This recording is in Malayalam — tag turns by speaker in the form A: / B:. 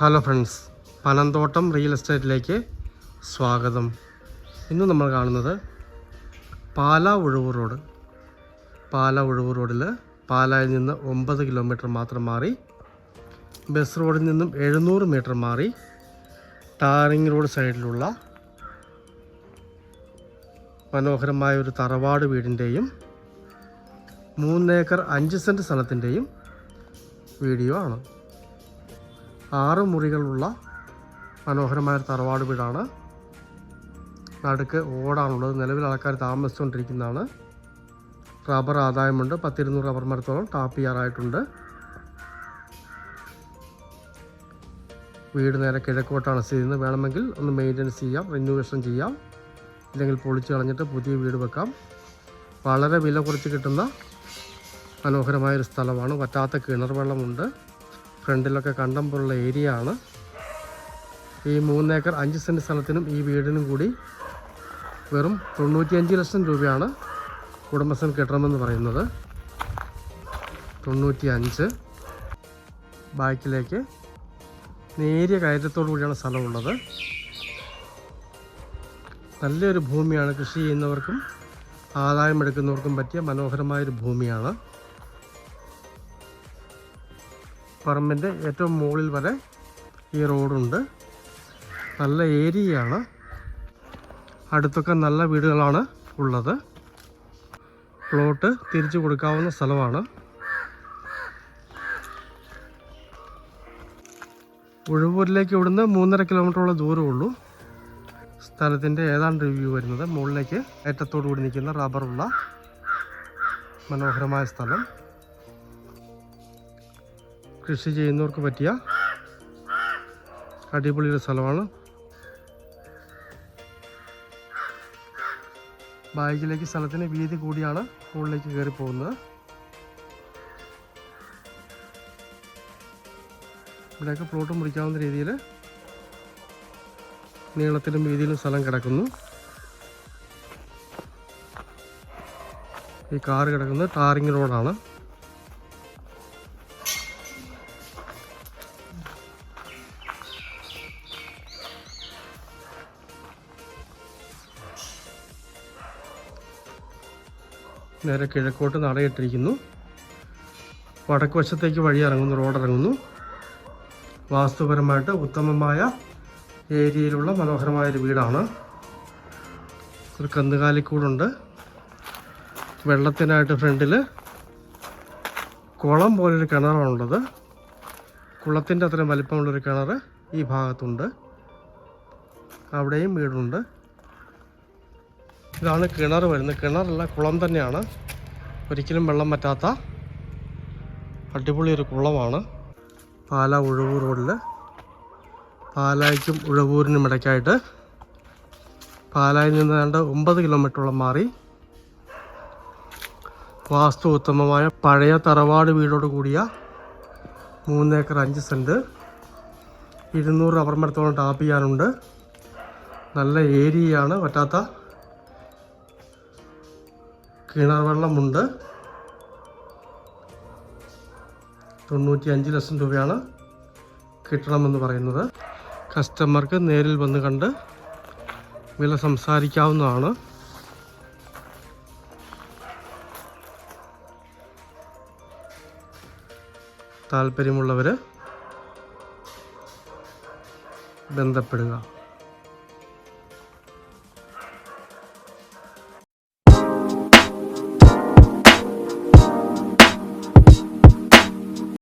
A: ഹലോ ഫ്രണ്ട്സ് പനന്തോട്ടം റിയൽ എസ്റ്റേറ്റിലേക്ക് സ്വാഗതം. ഇന്ന് നമ്മൾ കാണുന്നത് പാല ഉഴവൂർ റോഡ്. പാല ഉഴവൂർ റോഡിൽ പാലായിൽ നിന്ന് ഒമ്പത് കിലോമീറ്റർ മാത്രം മാറി ബസ് റോഡിൽ നിന്നും എഴുന്നൂറ് മീറ്റർ മാറി ടാറിങ് റോഡ് സൈഡിലുള്ള മനോഹരമായ ഒരു തറവാട് വീടിന്റെയും മൂന്നേക്കർ അഞ്ച് സെന്റ് സ്ഥലത്തിന്റെയും വീഡിയോ ആണ്. ആറ് മുറികളുള്ള മനോഹരമായ തറവാട് വീടാണ്. നടുക്ക് ഓടാണുള്ളത്. നിലവിൽ ആൾക്കാർ താമസിച്ചുകൊണ്ടിരിക്കുന്നതാണ്. റബ്ബർ ആദായമുണ്ട്. പത്തിരുന്നൂറ് റബ്ബർ മരത്തോളം ടാപ്പ് ചെയ്യാറായിട്ടുണ്ട്. വീട് നേരെ കിഴക്കോട്ടാണ് സ്ഥിതി ചെയ്യുന്നത്. വേണമെങ്കിൽ ഒന്ന് മെയിന്റനൻസ് ചെയ്യാം റിന്യൂവേഷൻ ചെയ്യാം. ഇല്ലെങ്കിൽ പൊളിച്ച് കളഞ്ഞിട്ട് പുതിയ വീട് വെക്കാം. വളരെ വില കുറച്ച് കിട്ടുന്ന മനോഹരമായൊരു സ്ഥലമാണ്. വറ്റാത്ത കിണർ വെള്ളമുണ്ട്. ഫ്രണ്ടിലൊക്കെ കണ്ടമ്പുള്ള ഏരിയ ആണ് ഈ മൂന്നേക്കർ അഞ്ച് സെന്റ് സ്ഥലത്തിനും ഈ വീടിനും കൂടി വെറും തൊണ്ണൂറ്റിയഞ്ച് ലക്ഷം രൂപയാണ് ഉടമസ്ഥൻ കെട്ടണമെന്ന് പറയുന്നത്. തൊണ്ണൂറ്റി അഞ്ച് ബാക്കിലേക്ക് നേരിയ കയറ്റത്തോടു കൂടിയാണ് സ്ഥലമുള്ളത്. നല്ലൊരു ഭൂമിയാണ്. കൃഷി ചെയ്യുന്നവർക്കും ആദായമെടുക്കുന്നവർക്കും പറ്റിയ മനോഹരമായൊരു ഭൂമിയാണ്. പറമ്പിന്റെ ഏറ്റവും മുകളിൽ വരെ ഈ റോഡുണ്ട്. നല്ല ഏരിയയാണ്. അടുത്തൊക്കെ നല്ല വീടുകളാണ് ഉള്ളത്. പ്ലോട്ട് തിരിച്ചു കൊടുക്കാവുന്ന സ്ഥലമാണ്. ഉഴവൂരിലേക്ക് ഇവിടുന്ന് മൂന്നര കിലോമീറ്ററോളം ദൂരമുള്ളൂ സ്ഥലത്തിന്റെ ഏതാണ്ട് റിവ്യൂ വരുന്നത് മുകളിലേക്ക് ഏറ്റത്തോടു കൂടി നിൽക്കുന്ന റബ്ബറുള്ള മനോഹരമായ സ്ഥലം. കൃഷി ചെയ്യുന്നവർക്ക് പറ്റിയ അടിപൊളി സ്ഥലമാണ്. ബാഗിലേക്ക് സ്ഥലത്തിന് വീതി കൂടിയാണ് മുകളിലേക്ക് കയറി പോകുന്നത്. ഇവിടെയൊക്കെ പ്ലോട്ട് മുറിക്കാവുന്ന രീതിയിൽ നീളത്തിലും വീതിയിലും സ്ഥലം കിടക്കുന്നു. ഈ കാറ് കിടക്കുന്നത് ടാറിങ് റോഡാണ്. നേരെ കിഴക്കോട്ട് നടയിട്ടിരിക്കുന്നു. വടക്ക് വശത്തേക്ക് വഴി ഇറങ്ങുന്നു റോഡ് ഇറങ്ങുന്നു. വാസ്തുപരമായിട്ട് ഉത്തമമായ ഏരിയയിലുള്ള മനോഹരമായൊരു വീടാണ്. ഒരു കന്നുകാലിക്കൂടുണ്ട് വെള്ളത്തിനായിട്ട് ഫ്രണ്ടിൽ കുളം പോലൊരു കിണറാണുള്ളത് കുളത്തിന്റെ അത്രയും വലിപ്പമുള്ളൊരു കിണർ ഈ ഭാഗത്തുണ്ട്. അവിടെയും വീടുണ്ട്. ഇതാണ് കിണർ വരുന്നത്. കിണറല്ല കുളം തന്നെയാണ്. ഒരിക്കലും വെള്ളം പറ്റാത്ത അടിപൊളി ഒരു കുളമാണ്. പാല ഉഴവൂർ റോഡിൽ പാലായ്ക്കും ഉഴവൂരിനും ഇടയ്ക്കായിട്ട് പാലായിൽ നിന്ന് ഏതാണ്ട് ഒമ്പത് കിലോമീറ്ററോളം മാറി വാസ്തു ഉത്തമമായ പഴയ തറവാട് വീടോട് കൂടിയ മൂന്നേക്കർ അഞ്ച് സെന്റ് ഇരുന്നൂറ് റബ്ബർ മരത്തോളം ടാപ്പ് ചെയ്യാനുണ്ട്. നല്ല ഏരിയയാണ് പറ്റാത്ത കിണർ വെള്ളമുണ്ട് തൊണ്ണൂറ്റി അഞ്ച് ലക്ഷം രൂപയാണ് കിട്ടണമെന്ന് പറയുന്നത്. കസ്റ്റമർക്ക് നേരിൽ വന്ന് കണ്ട് വില സംസാരിക്കാവുന്നതാണ്. താല്പര്യമുള്ളവർ ബന്ധപ്പെടുക.